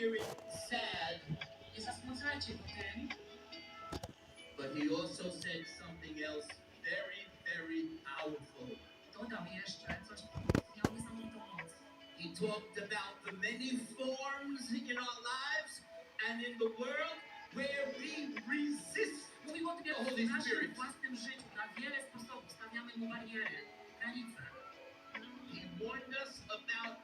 spirit sad but he also said something else very, very powerful. He talked about the many forms in our lives and in the world where we resist the Holy Spirit. He warned us about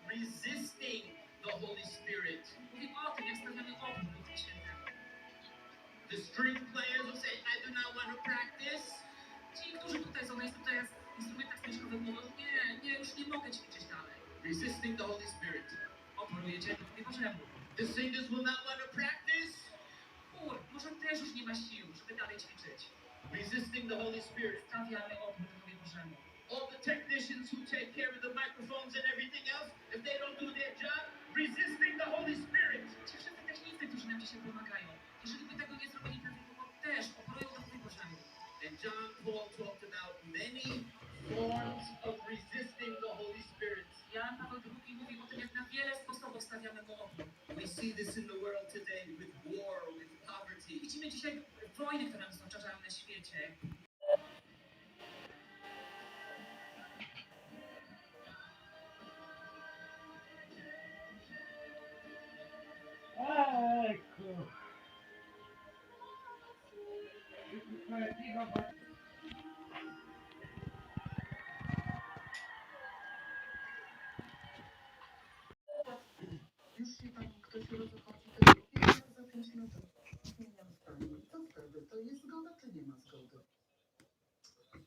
String players will say, I do not want to practice. Ci, którzy tutaj są na instrumentach, instrumentach smyczkowych mówią, nie, nie, już nie mogę ćwiczyć dalej. Resisting the Holy Spirit. Oporujecie Duchowi Bożemu. The singers will not want to practice. Chór, może też już nie ma sił, żeby dalej ćwiczyć. Resisting the Holy Spirit. Stawiamy opór Duchowi Bożemu. All the technicians who take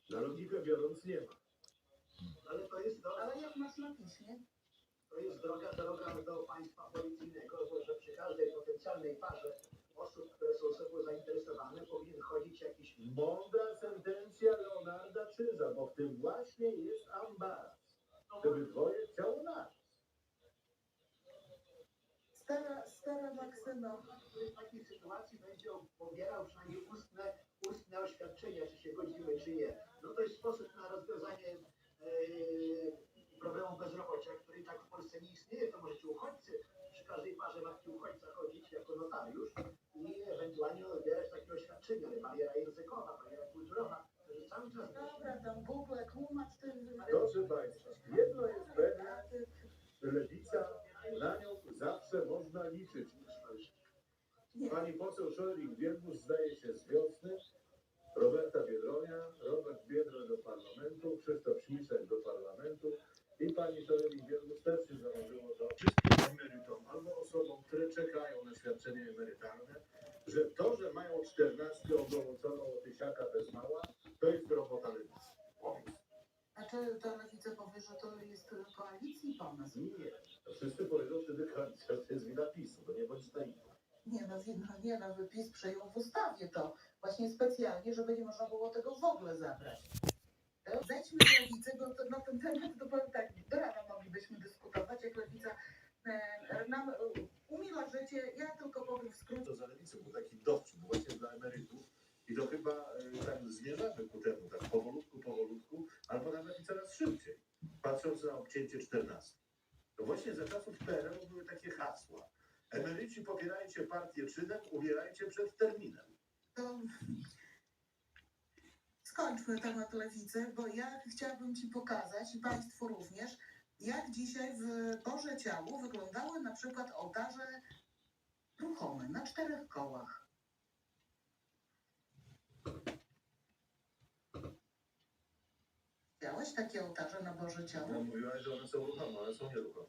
Na logikę biorąc nie ma. Ale to jest, droga, Ale jak masz na piśmie, to jest droga, droga do państwa policyjnego, bo że przy każdej potencjalnej parze osób, które są sobą zainteresowane, powinien chodzić jakiś mądra sentencja Leonarda Czyża, bo w tym właśnie jest ambaras. Żeby dwoje chciało naraz. stara, stara Maksyno, który w takiej sytuacji będzie pobierał przynajmniej ustne, ustne oświadczenia, czy się godzimy, czy nie. No to jest sposób na rozwiązanie e, problemu bezrobocia, który i tak w Polsce nie istnieje. To możecie uchodźcy, przy każdej parze matki uchodźca chodzić jako notariusz i ewentualnie odbierać takie oświadczenia, ale bariera językowa, bariera kulturowa, to jest cały czas dobra, tam Google, tłumacz ty... Proszę Państwa, jedno jest pewne, A ty- że lewica, na nią zawsze można liczyć. Nie, Pani poseł Szolnik-Wielgus zdaje się z wiosny, Roberta Biedronia, Robert Biedroń do parlamentu, Krzysztof Śmiszek do parlamentu i pani Szolnik-Wielgus też się założyło do wszystkim emerytom albo osobom, które czekają na świadczenie emerytalne, że to, że mają czternastkę ogołoconą od tysiaka bez mała, to jest robota lewicy. a czy ta lewica powie, że to jest koalicji pomysł? Nie, to wszyscy powiedzą wtedy koalicja, to jest wina PiSu, to nie bądź naiwny. Nie no, no nie no, wypis przyjął w ustawie to właśnie specjalnie, żeby nie można było tego w ogóle zabrać. To Zejdźmy z lewicy, bo to, na ten temat to powiem tak, do rana moglibyśmy dyskutować, jak lewica e, nam e, umila życie. Ja tylko powiem w skrócie. to za lewicą był taki dowcip właśnie dla emerytów i to chyba e, tam zmierzamy ku temu, tak powolutku, powolutku, albo nawet i coraz szybciej, patrząc na obcięcie 14. To właśnie za czasów PRL były takie hasła. Emeryci popierajcie partię czynem, umierajcie przed terminem. To skończmy temat lewicy, bo ja chciałabym Ci pokazać i Państwu również, jak dzisiaj w Boże Ciało wyglądały na przykład ołtarze ruchome na czterech kołach. Widziałeś takie ołtarze na Boże Ciało? No mówiłaś, że one są ruchome, one są nieruchome.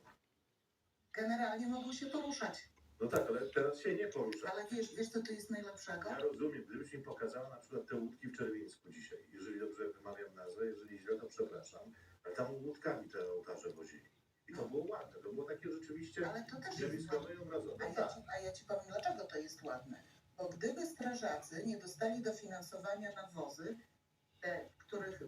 Generalnie mogą się poruszać, No tak, ale teraz się nie porusza. ale wiesz, wiesz co tu jest najlepszego? Ja rozumiem, gdybyś mi pokazała na przykład te łódki w Czerwińsku dzisiaj, jeżeli dobrze wymawiam nazwę, jeżeli źle, to przepraszam, ale tam łódkami te ołtarze wozili. I to było ładne, to było takie rzeczywiście Ale to też jest zjawiskowe i A obrazowe. ja, Tak. ci, a ja ci powiem, dlaczego to jest ładne. Bo gdyby strażacy nie dostali dofinansowania na wozy, te, których,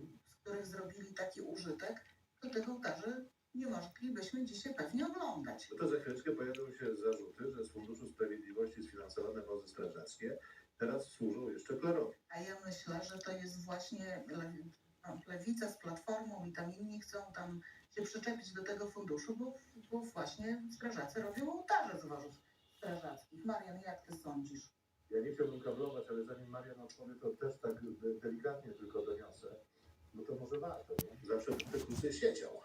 których zrobili taki użytek, to tych ołtarzy nie moglibyśmy dzisiaj pewnie oglądać. No to za chwileczkę pojawią się zarzuty, że z Funduszu Sprawiedliwości sfinansowane wozy strażackie teraz służą jeszcze klerowi. A ja myślę, że to jest właśnie no, lewica z platformą i tam inni chcą tam się przyczepić do tego funduszu, bo, bo właśnie strażacy robią ołtarze z wozów strażackich. Marian, jak ty sądzisz? Ja nie chciałbym kablować, ale zanim Marian odpowie, to też tak de- delikatnie tylko doniosę. No to może warto, nie? Zawsze krócej siedział.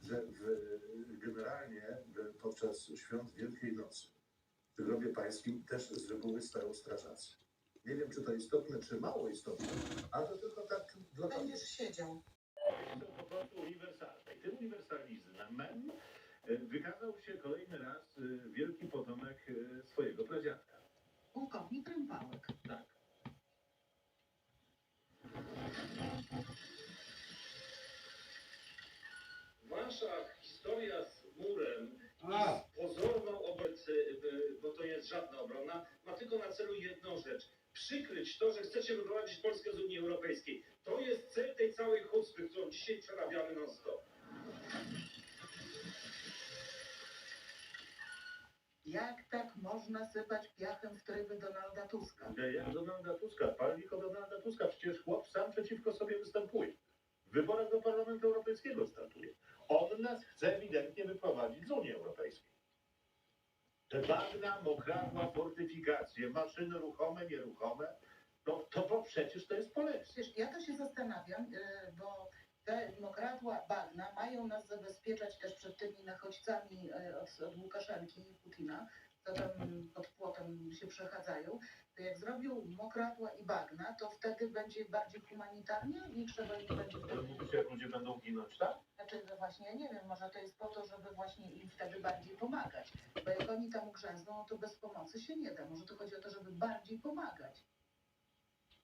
Że w, generalnie w, podczas świąt Wielkiej Nocy w grobie pańskim też z reguły stają strażacy. Nie wiem, czy to istotne, czy mało istotne, ale to tylko tak dla Będziesz siedział. są po prostu uniwersalne. I tym uniwersalizmem e, wykazał się kolejny raz e, wielki potomek e, swojego pradziadka. Pułkownik Rębałek. Tak. Wasza historia z murem i z pozorną obecę, bo to jest żadna obrona, ma tylko na celu jedną rzecz. Przykryć to, że chcecie wyprowadzić Polskę z Unii Europejskiej. To jest cel tej całej chucpy, którą dzisiaj Jak tak można sypać piachem w tryby Donalda Tuska? Ja Jak Donalda Tuska, palnik o Donalda Tuska, przecież chłop sam przeciwko sobie występuje. W wyborach do Parlamentu Europejskiego startuje. On nas chce ewidentnie wyprowadzić z Unii Europejskiej. Te bagna, mokradła, fortyfikacje, maszyny ruchome, nieruchome, to, to, to przecież to jest polecenie. Wiesz, ja to się zastanawiam, y, bo te mokradła bagna mają nas zabezpieczać też przed tymi nachodźcami y, od, od Łukaszenki i Putina, co tam pod płotem się przechadzają. To jak zrobił mokradła i bagna, to wtedy będzie bardziej humanitarnie i trzeba im będzie Ale wtedy... ludzie będą ginąć, tak? Znaczy, że właśnie, ja nie wiem, może to jest po to, żeby właśnie im wtedy bardziej pomagać. Bo jak oni tam ugrzęzną, to bez pomocy się nie da. Może to chodzi o to, żeby bardziej pomagać.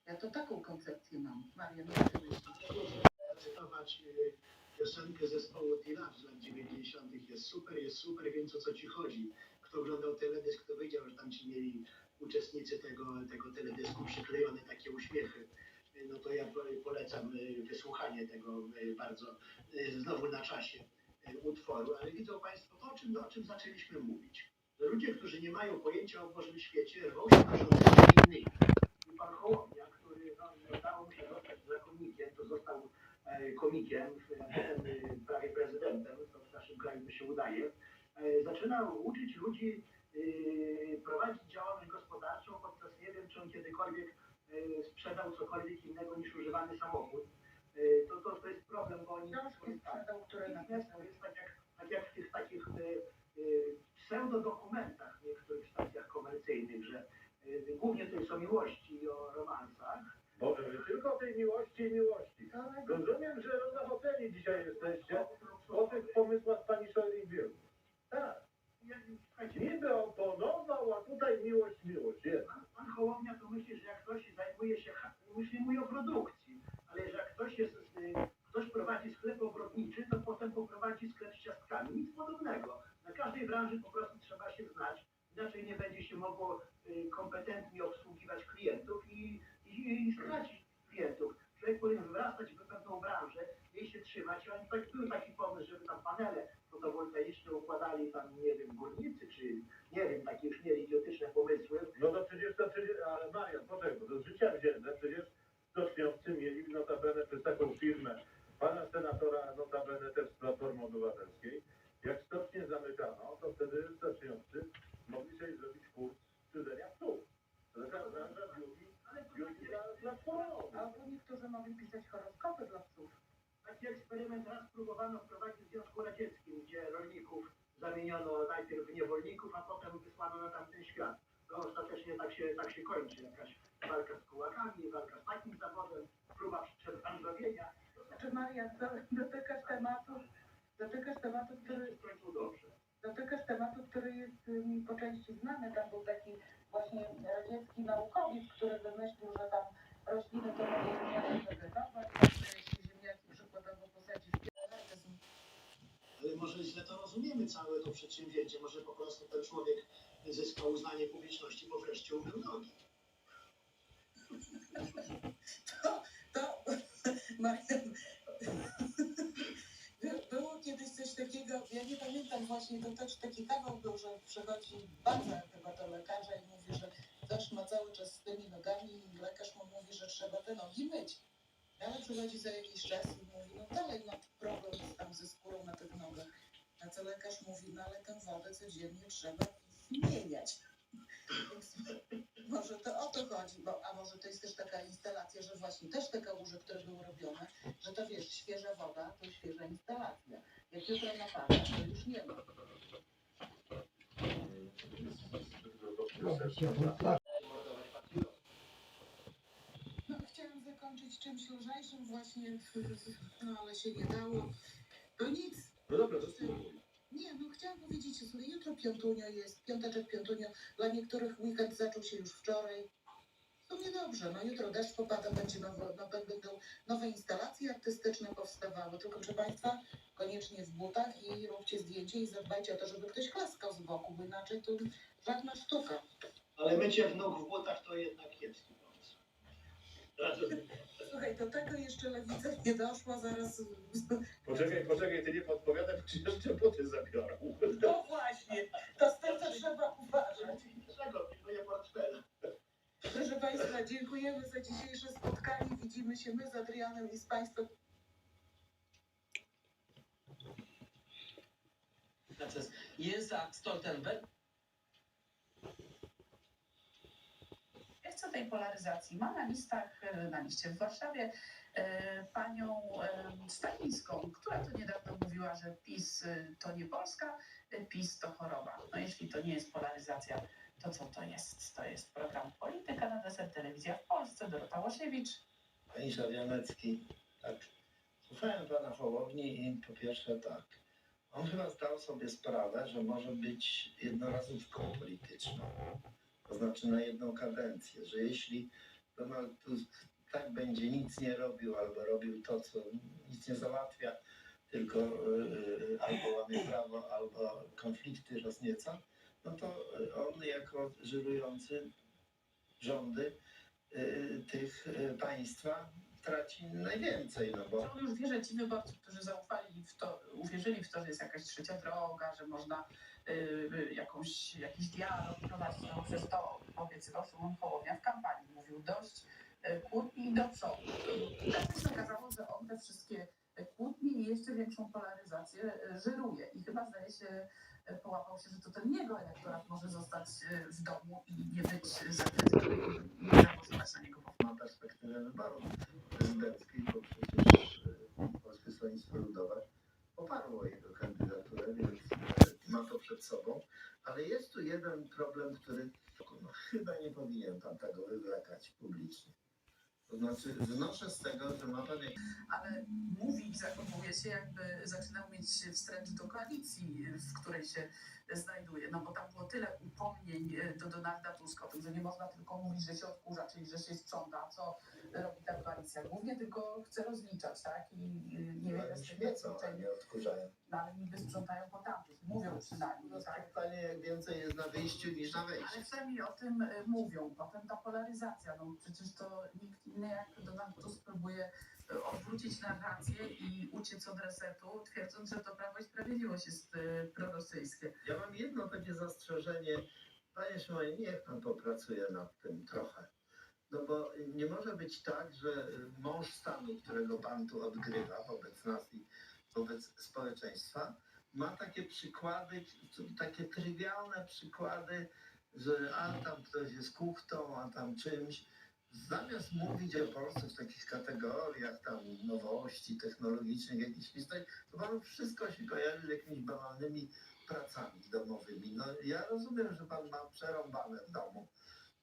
Ja to taką koncepcję mam. Maria, nie ty myślisz? Zacytować y, piosenkę zespołu Tila z lat 90. Jest super, jest super, wiem o co ci chodzi. Kto oglądał teledysk, to wiedział, że tam ci mieli uczestnicy tego, tego teledysku przyklejone takie uśmiechy. Y, No to ja po- polecam y, wysłuchanie tego bardzo znowu na czasie utworu. Ale widzą Państwo to, o czym, o czym zaczęliśmy mówić. Ludzie, którzy nie mają pojęcia o Bożym świecie, rwą się do rządzenia innymi. I pan Hołownia, który no, mu się zostać zakonnikiem, to został komikiem, potem e, prawie prezydentem, to w naszym kraju się udaje, e, zaczynał uczyć ludzi e, prowadzić działalność gospodarczą, podczas nie wiem, czy on kiedykolwiek e, sprzedał cokolwiek innego niż używany samochód. E, To, to, to jest problem, bo oni... Książki sprzedał, które. To jest tak jak, tak jak w tych takich e, e, pseudodokumentach w niektórych stacjach komercyjnych, że e, głównie to jest o miłości i o romansach, Boże, tylko tej miłości i miłości. Rozumiem, że rozachoceni dzisiaj jesteście po tych pomysłach pani Szojli Tak, niby oponował, a tutaj miłość, miłość. Jest. Pan, pan Hołownia to myśli, że jak ktoś zajmuje się, myśli mój o produkcji, ale że jak ktoś jest, y, ktoś prowadzi sklep ogrodniczy, to potem poprowadzi sklep z ciastkami, nic podobnego. Na każdej branży po prostu trzeba się znać, inaczej nie będzie się mogło y, kompetentnie obsługiwać klientów i, i, stracić klientów. Człowiek powinien wrastać w pewną branżę, jej się trzymać, a tak, był taki pomysł, żeby tam panele fotowoltaiczne układali tam, nie wiem, górnicy, czy nie wiem, takie już mieli idiotyczne pomysły, No to przecież to przecież, ale Marian, poczekaj, bo to z życia wzięte, przecież stoczniowcy mieli notabene przez taką firmę pana senatora notabene też z Platformy Obywatelskiej. Jak stocznie zamykano, to wtedy stoczniowcy mogli sobie zrobić kurs szydzenia psów. Taka branża biuri, biuri dla Platformy. Albo niektórzy mogli pisać horoskopy dla psów. Taki eksperyment raz próbowano wprowadzić w Związku Radzieckim, gdzie rolników zamieniono najpierw w niewolników, a potem wysłano na tamten świat. To ostatecznie tak się, tak się kończy. Jakaś walka z kułakami, walka z takim zawodem, próba przebranżowienia. Znaczy Maria, do- dotykasz tematu, dotykasz tematu, który, dotykasz tematu, który jest mi po części znany. Tam był taki właśnie radziecki naukowiec, który wymyślił, że tam rośliny to mogą zmiany wegetować, jeśli ziemniaki przykładowo posadzi w organizm, Ale może źle to rozumiemy, całe to przedsięwzięcie. Może po prostu ten człowiek zyskał uznanie publiczności, bo wreszcie umył nogi. to, to Marian, coś takiego, ja nie pamiętam właśnie, to też taki kawał był, że przychodzi babcia chyba do lekarza i mówi, że też ma cały czas z tymi nogami i lekarz mu mówi, że trzeba te nogi myć. Ale przychodzi za jakiś czas i mówi, no dalej mam problem tam ze skórą na tych nogach. A co lekarz mówi, no ale tę wodę codziennie trzeba zmieniać. Więc może to o to chodzi, bo, a może to jest też taka instalacja, że właśnie też te kałuże, które były robione, że to wiesz, świeża woda to świeża instalacja. Jak jutro napada, to już nie ma. No, chciałam zakończyć czymś lżejszym właśnie, no ale się nie dało. No nic, No dobra, to spróbuj. nie, no chciałam powiedzieć, że sobie jutro piątunio jest, piąteczek piątunio. Dla niektórych weekend zaczął się już wczoraj. To niedobrze, no jutro deszcz popada, będzie nowo, no, będą nowe instalacje artystyczne powstawały. Tylko proszę Państwa, koniecznie w butach i róbcie zdjęcie i zadbajcie o to, żeby ktoś klaskał z boku, bo inaczej to żadna sztuka. Ale mycie w nóg w butach to jednak kiepski pomysł. Słuchaj, do tego jeszcze lewica nie doszła, zaraz... Poczekaj, poczekaj, ty nie podpowiadaj, czy jeszcze buty zabiorą. No właśnie, to z tym to trzeba uważać. Dlaczego? Pilnuję portfela. Proszę Państwa, dziękujemy za dzisiejsze spotkanie. Widzimy się my z Adrianem i z Państwem. Jensach Stoltenberg chcę tej polaryzacji. Ma na listach, e, na liście w Warszawie e, panią e, Stalińską, która to niedawno mówiła, że PiS to nie Polska, PiS to choroba. No jeśli to nie jest polaryzacja, to co to jest? To jest program Polityka na deser, telewizja w Polsce, Dorota Łosiewicz. Panie Żawianecki, tak. Słuchałem pana Hołowni i po pierwsze tak. On chyba zdał sobie sprawę, że może być jednorazówką polityczną. To znaczy na jedną kadencję, że jeśli Donald Tusk tak będzie nic nie robił albo robił to, co nic nie załatwia, tylko yy, albo łamie prawo, albo konflikty roznieca, no to on jako żyrujący rządy yy, tych yy, państwa traci najwięcej, no bo On już wie, że ci wyborcy, którzy zaufali w to, uwierzyli w to, że jest jakaś trzecia droga, że można y, y, jakąś, jakiś dialog prowadzić, no przecież to obiecywał Szymon Hołownia w kampanii. Mówił dość y, kłótni i do przodu. Tak się okazało, że on te wszystkie kłótnie i jeszcze większą polaryzację y, żyruje. I chyba zdaje się, y, połapał się, że to ten jego elektorat może zostać y, w domu i nie być zakryty i nie zagłosować na niego ma perspektywę wyborów prezydenckich, bo przecież y, Polskie Stronnictwo Ludowe poparło jego kandydaturę, więc ma to przed sobą. Ale jest tu jeden problem, który no, chyba nie powinien pan tego wywlekać publicznie. To znaczy, wnoszę z tego, że ma jak ale mówi i zachowuje się, jakby zaczynał mieć wstręt do koalicji, w której się znajduje. No bo tam było tyle upomnień e, do Donalda Tuska, że nie można tylko mówić, że się odkurza, czyli że się sprząta, co robi ta koalicja. Głównie tylko chce rozliczać, tak? I nie wiem, tego śmiecą, a nie odkurzają. Ale niby sprzątają po tamtych, mówią przynajmniej, No tak? pytanie, jak więcej jest na wyjściu niż na wejściu. Ale przynajmniej o tym e, mówią. Potem ta polaryzacja, no przecież to nikt inny jak Donald Tusk próbuje e, odwrócić narrację i uciec od resetu, twierdząc, że to Prawo i Sprawiedliwość jest e, prorosyjskie. Ja mam jedno takie zastrzeżenie. Panie Szymonie, niech pan popracuje nad tym trochę. No bo nie może być tak, że mąż stanu, którego pan tu odgrywa wobec nas i wobec społeczeństwa, ma takie przykłady, takie trywialne przykłady, że a tam ktoś jest kuchtą, a tam czymś. Zamiast mówić o Polsce w takich kategoriach tam nowości technologicznych, jakichś historii, to panu wszystko się kojarzy z jakimiś banalnymi pracami domowymi. No ja rozumiem, że pan ma przerąbane w domu,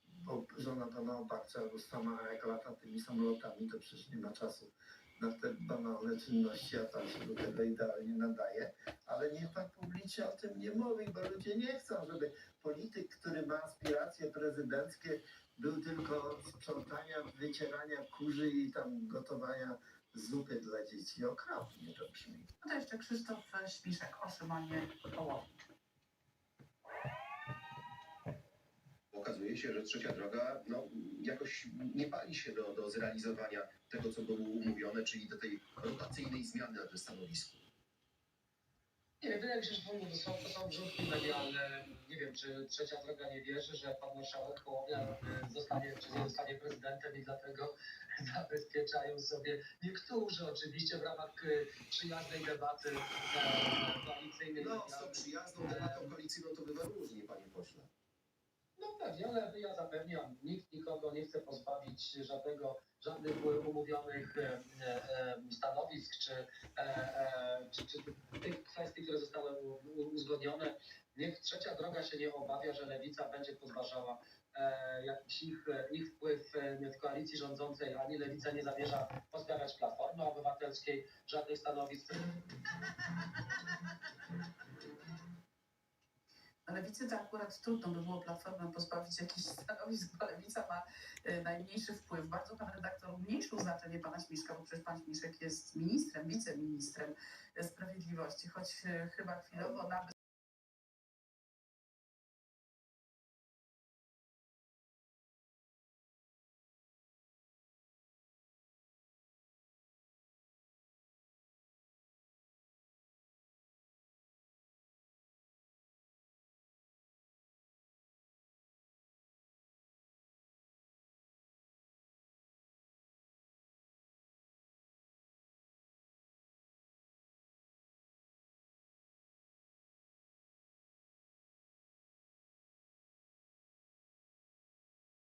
bo żona pana obarcza Rustama, a jak lata tymi samolotami, to przecież nie ma czasu na te banalne czynności, a pan się do tego idealnie nadaje. Ale niech pan publicznie o tym nie mówi, bo ludzie nie chcą, żeby polityk, który ma aspiracje prezydenckie, był tylko sprzątania, wycierania kurzy i tam gotowania zupy dla dzieci. Okropnie to brzmi. No to jeszcze Krzysztof Śpiszek o Szymonie Hołowni. Okazuje się, że trzecia droga no, jakoś nie pali się do, do zrealizowania tego, co było umówione, czyli do tej rotacyjnej zmiany na tym stanowisku. Nie wiem, wydaje mi się, że to, są, to są wrzutki medialne. Nie wiem, czy trzecia droga nie wierzy, że pan marszałek Hołownia y, zostanie, czy nie zostanie prezydentem i dlatego zabezpieczają sobie niektórzy oczywiście w ramach y, przyjaznej debaty e, koalicyjnej. No, z tą przyjazną debatą koalicyjną to bywa różnie, panie pośle. No pewnie, ale ja zapewniam, nikt nikogo nie chce pozbawić żadnego, żadnych umówionych e, e, stanowisk czy, e, e, czy, czy tych kwestii, które zostały uzgodnione. Niech trzecia droga się nie obawia, że lewica będzie podważała e, jakiś ich, ich wpływ e, w koalicji rządzącej, ani lewica nie zamierza pozbawiać Platformy Obywatelskiej żadnych stanowisk. Lewicy to akurat trudno by było Platformę pozbawić jakichś stanowisk, bo lewica ma y, najmniejszy wpływ. Bardzo pan redaktor umniejszył znaczenie pana Śmiszka, bo przecież pan Śmiszek jest ministrem, wiceministrem sprawiedliwości, choć y, chyba chwilowo nawet